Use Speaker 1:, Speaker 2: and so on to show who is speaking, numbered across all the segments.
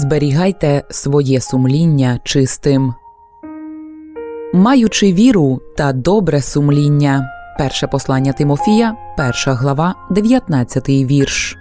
Speaker 1: зберігайте своє сумління чистим. Маючи віру та добре сумління. Перше послання Тимофія, перша глава, 19 вірш.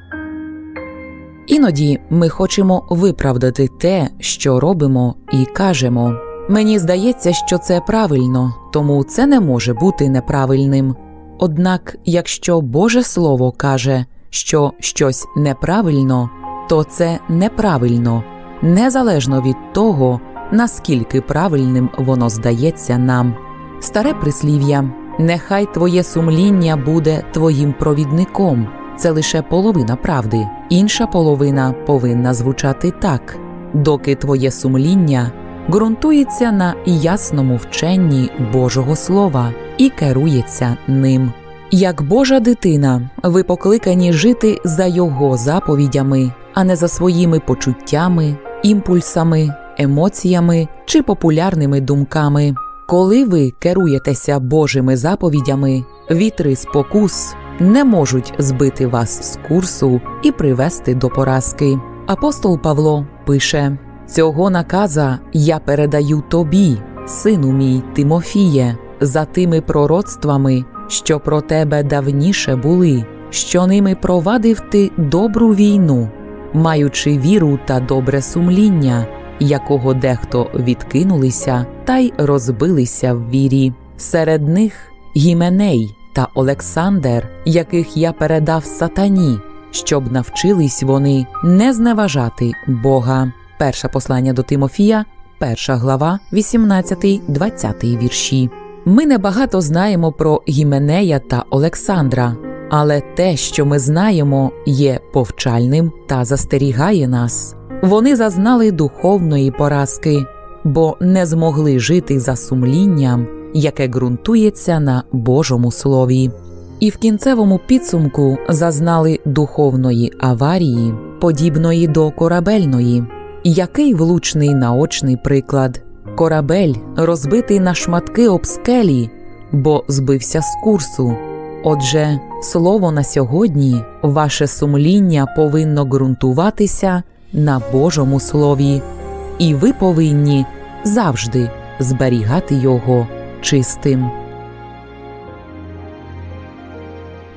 Speaker 1: Іноді ми хочемо виправдати те, що робимо, і кажемо. Мені здається, що це правильно, тому це не може бути неправильним. Однак, якщо Боже Слово каже, що щось неправильно, то це неправильно, незалежно від того, наскільки правильним воно здається нам. Старе прислів'я Нехай твоє сумління буде твоїм провідником. Це лише половина правди. Інша половина повинна звучати так: доки твоє сумління ґрунтується на ясному вченні Божого Слова і керується ним. Як Божа дитина, ви покликані жити за його заповідями, а не за своїми почуттями, імпульсами, емоціями чи популярними думками. Коли ви керуєтеся Божими заповідями, вітри спокус не можуть збити вас з курсу і привести до поразки. Апостол Павло пише: Цього наказа я передаю тобі, сину мій Тимофіє, за тими пророцтвами, що про тебе давніше були, що ними провадив ти добру війну, маючи віру та добре сумління, якого дехто відкинулися та й розбилися в вірі. Серед них Гіменей та Олександр, яких я передав сатані, щоб навчились вони не зневажати Бога. Перше послання до Тимофія, перша глава, 18-20 вірші. Ми небагато знаємо про Гіменея та Олександра, але те, що ми знаємо, є повчальним та застерігає нас. Вони зазнали духовної поразки, бо не змогли жити за сумлінням, яке ґрунтується на Божому слові. І в кінцевому підсумку зазнали духовної аварії, подібної до корабельної. Який влучний наочний приклад. Корабель розбитий на шматки об скелі, бо збився з курсу. Отже, слово на сьогодні, ваше сумління повинно ґрунтуватися на Божому слові, і ви повинні завжди зберігати його чистим.